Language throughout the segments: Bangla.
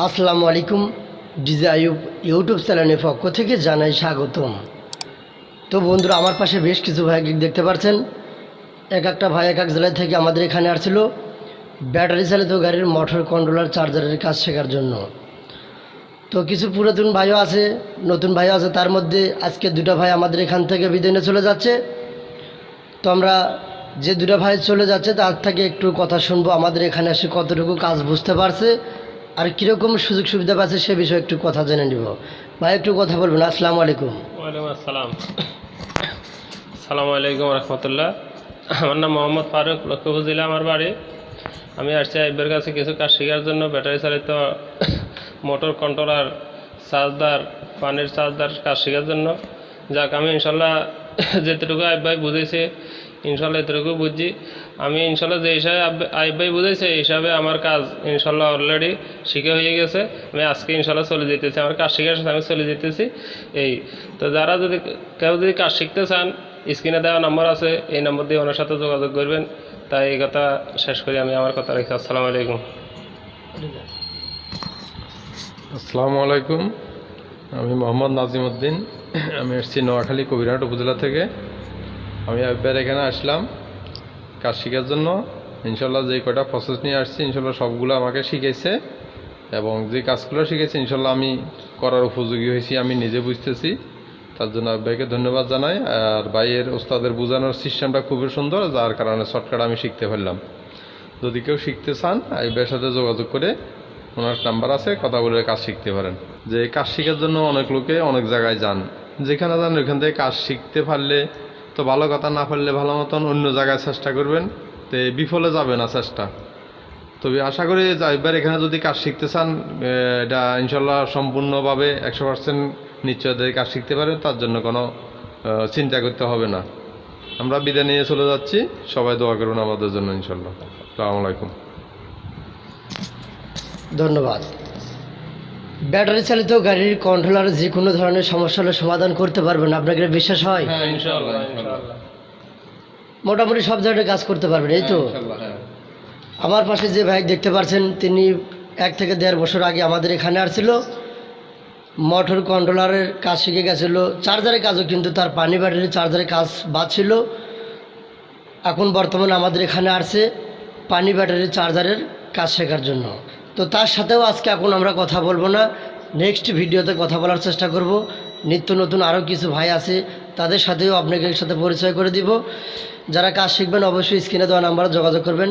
আসসালামু আলাইকুম, ডিজে আয়ুব ইউটিউব চ্যানেলের পক্ষ থেকে জানাই স্বাগতম। তো বন্ধুরা, আমার পাশে বেশ কিছু ভাই দেখতে পাচ্ছেন এক একটা ভাই এক এক জেলা থেকে আমাদের এখানে আসছিল। ব্যাটারি চালিত গাড়ির মোটর কন্ট্রোলার চার্জারের কাজ শেখার জন্য। তো কিছু পুরাতন ভাইও আছে, নতুন ভাইও আছে, তার মধ্যে আজকে দুটো ভাই আমাদের এখান থেকে বিদায় নিয়ে চলে যাচ্ছে। তো আমরা যে দুটো ভাই চলে যাচ্ছে, তার থেকে একটু কথা শুনব, আমাদের এখানে এসে কতটুকু কাজ বুঝতে পারছে। আর কীরকম সুযোগ সুবিধা পাচ্ছে সে বিষয়ে একটু কথা জেনে নিব। ভাই, একটু কথা বলবেন। আসসালামু আলাইকুম। ওয়ালাইকুম আসসালাম। সালামু আলাইকুম রহমতুল্লাহ। আমার নাম মোহাম্মদ ফারুক, লক্ষ্মীপুর জেলা আমার বাড়ি। আমি আসছি আইবের কাছে কিছু কাজ শেখার জন্য। ব্যাটারি চালিত মোটর কন্ট্রোলার, চার্জার, পানির চার্জার কাজ শেখার জন্য। যাক, আমি ইনশাল্লাহ যেতটুকু আইব ভাই বুঝেছি। ইনশাল্লাহ এতটুকু বুঝছি। আমি ইনশাল্লাহ যে হিসাবে আব- আইব ভাই বুঝেছে এই হিসাবে আমার কাজ ইনশাল্লাহ অলরেডি শিখে হয়ে গেছে। আমি আজকে ইনশাল্লাহ চলে যেতেছি, আমার কাজ শেখার সাথে আমি চলে যেতেছি। এই, তো যারা যদি কেউ যদি কাজ শিখতে চান স্ক্রিনে দেওয়া নম্বর আছে, এই নম্বর দিয়ে ওনার সাথে যোগাযোগ করবেন। তাই এই কথা শেষ করি, আমি আমার কথা রেখেছি। আসসালামু আলাইকুম। আসসালামু আলাইকুম। আমি মোহাম্মদ নাজিম উদ্দিন আমি এসেছি নোয়াখালী কবিরহাট উপজেলা থেকে। আমি একবার এখানে আসলাম কাজ শেখার জন্য। ইনশাল্লাহ যে কয়টা প্রসেস নিয়ে আসছি, ইনশাল্লাহ সবগুলো আমাকে শিখেছে এবং যে কাজগুলো শিখেছি ইনশাল্লাহ আমি করার উপযোগী হয়েছি, আমি নিজে বুঝতেছি। তার জন্য ভাইকে ধন্যবাদ জানাই। আর ভাইয়ের ওস্তাদের বোঝানোর সিস্টেমটা খুবই সুন্দর, যার কারণে শর্টকাট আমি শিখতে পারলাম। যদি কেউ শিখতে চান ভাইয়ের সাথে যোগাযোগ করে ওনার নাম্বার আছে, কথা বলে কাজ শিখতে পারেন। যে কাজ শেখার জন্য অনেক লোকে অনেক জায়গায় যান। যেখানে যান ওইখান থেকে কাজ শিখতে পারলে তো ভালো কথা না পারলে ভালো মতন অন্য জায়গায় চেষ্টা করবেন। তো বিফলে যাবে না চেষ্টা। তবে আশা করি যাইবার এখানে যদি কাজ শিখতে চান এটা ইনশাল্লাহ সম্পূর্ণভাবে একশো পার্সেন্ট নিশ্চয় নিশ্চয়তা কাজ শিখতে পারেন তার জন্য কোনো চিন্তা করতে হবে না। আমরা বিদায় নিয়ে চলে যাচ্ছি। সবাই দোয়া করুন আমাদের জন্য ইনশাল্লাহ আসসালামু আলাইকুম। ধন্যবাদ। ব্যাটারি চালিত গাড়ির কন্ট্রোলার যে কোনো ধরনের সমস্যা হলে সমাধান করতে পারবেন। আপনাকে বিশ্বাস হয়? হ্যাঁ মোটামুটি সব ধরনের কাজ করতে পারবেন এই তো? হ্যাঁ আমার পাশে যে ভাই দেখতে পাচ্ছেন তিনি এক থেকে দেড় বছর আগে আমাদের এখানে আসছিল। মোটর কন্ট্রোলারের কাজ শিখে গেছিল। চার্জারের কাজও কিন্তু তার পানি ব্যাটারি চার্জারের কাজ বাদ ছিল। এখন বর্তমানে আমাদের এখানে আসছে পানি ব্যাটারি চার্জারের কাজ শেখার জন্য। তো তার সাথেও আজকে এখন আমরা কথা বলব না। নেক্সট ভিডিওতে কথা বলার চেষ্টা করব। নিত্য নতুন আরও কিছু ভাই আছে, তাদের সাথেও আপনাকে একসাথে পরিচয় করে দিব। যারা কাজ শিখবেন অবশ্যই স্ক্রিনে দেওয়া নাম্বারে যোগাযোগ করবেন।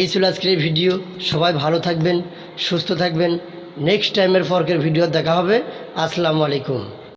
এই ছিল আজকের এই ভিডিও। সবাই ভালো থাকবেন, সুস্থ থাকবেন। নেক্সট টাইমের ফর্কের ভিডিও দেখা হবে। আসসালামু আলাইকুম।